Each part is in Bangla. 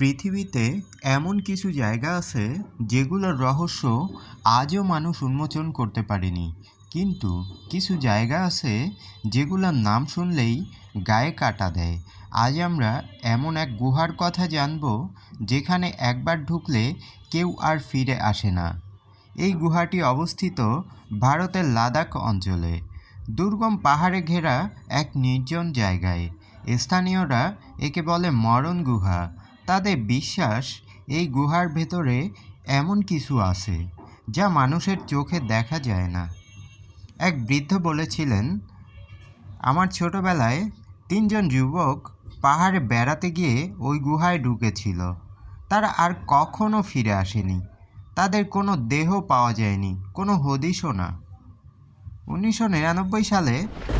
পৃথিবীতে এমন কিছু জায়গা আছে যেগুলোর রহস্য আজও মানুষ উন্মোচন করতে পারেনি। কিন্তু কিছু জায়গা আছে যেগুলোর নাম শুনলেই গায়ে কাটা দেয়। আজ আমরা এমন এক গুহার কথা জানব, যেখানে একবার ঢুকলে কেউ আর ফিরে আসে না। এই গুহাটি অবস্থিত ভারতের লাদাখ অঞ্চলে। দুর্গম পাহাড়ে ঘেরা এক নির্জন জায়গায়। স্থানীয়রা একে বলে মরণ গুহা। তাদের বিশ্বাস এই গুহার ভেতরে এমন কিছু আছে যা মানুষের চোখে দেখা যায় না। এক বৃদ্ধ বলেছিলেন, আমার ছোটবেলায় তিনজন যুবক পাহাড়ে বেড়াতে গিয়ে ওই গুহায় ঢুকেছিল। তারা আর কখনো ফিরে আসেনি। তাদের কোনো দেহ পাওয়া যায়নি, কোনো হদিশও না। উনিশশো নিরানব্বই সালে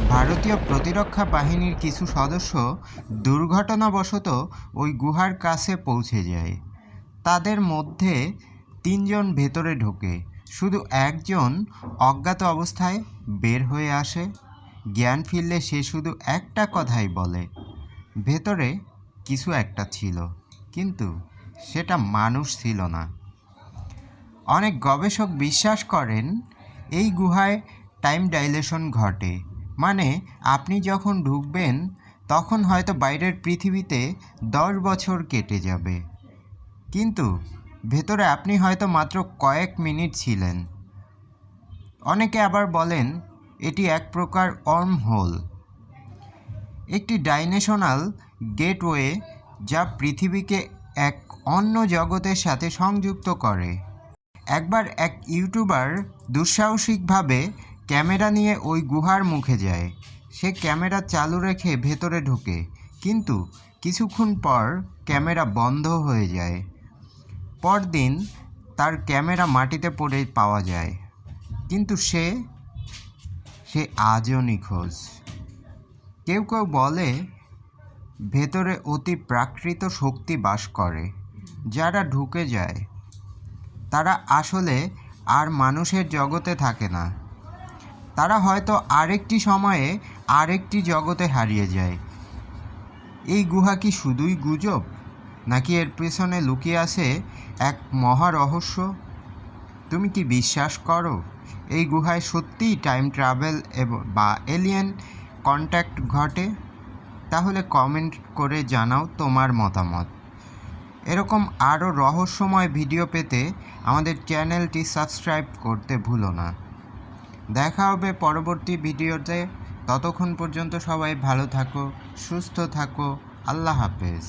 ভারতীয় প্রতিরক্ষা বাহিনীর কিছু সদস্য দুর্ঘটনাবশত ওই গুহার কাছে পৌঁছে যায়। তাদের মধ্যে তিনজন ভেতরে ঢোকে। শুধু একজন অজ্ঞাত অবস্থায় বের হয়ে আসে। জ্ঞান ফিরলে সে শুধু একটা কথাই বলে, ভেতরে কিছু একটা ছিল, কিন্তু সেটা মানুষ ছিল না। অনেক গবেষক বিশ্বাস করেন, এই গুহায় টাইম ডাইলেশন ঘটে। মানে আপনি যখন ঢুকবেন, তখন হয়তো বাইরের পৃথিবীতে দশ বছর কেটে যাবে। কিন্তু, ভেতরে আপনি হয়তো মাত্র কয়েক মিনিট ছিলেন। অনেকে আবার বলেন, এটি এক প্রকার অর্ম হোল একটি ডাইনেশনাল গেটওয়ে যা পৃথিবীকে এক অন্য জগতের সাথে সংযুক্ত করে। একবার এক ইউটিউবার দুঃসাহসিকভাবে ক্যামেরা নিয়ে ওই গুহার মুখে যায়। সে ক্যামেরা চালু রেখে ভেতরে ঢোকে, কিন্তু কিছুক্ষণ পর ক্যামেরা বন্ধ হয়ে যায়। পরদিন তার ক্যামেরা মাটিতে পড়ে পাওয়া যায়, কিন্তু সে সে আজও নিখোঁজ। কেউ কেউ বলে, ভেতরে অতি প্রাকৃত শক্তি বাস করে, যারা ঢুকে যায়। তারা আসলে আর মানুষের জগতে থাকে না। তারা হয়তো আরেকটি সময়ে আরেকটি জগতে হারিয়ে যায়। এই গুহা কি শুধুই গুজব, নাকি এর পেছনে লুকিয়ে আছে এক মহা রহস্য? তুমি কি বিশ্বাস করো, এই গুহায় সত্যিই টাইম ট্রাভেল বা এলিয়েন কন্ট্যাক্ট ঘটে? তাহলে কমেন্ট করে জানাও তোমার মতামত। এরকম আরও রহস্যময় ভিডিও পেতে আমাদের চ্যানেলটি সাবস্ক্রাইব করতে ভুলো না। দেখা হবে পরবর্তী ভিডিওতে। ততক্ষণ পর্যন্ত সবাই ভালো থাকো সুস্থ থাকো। আল্লাহ হাফেজ।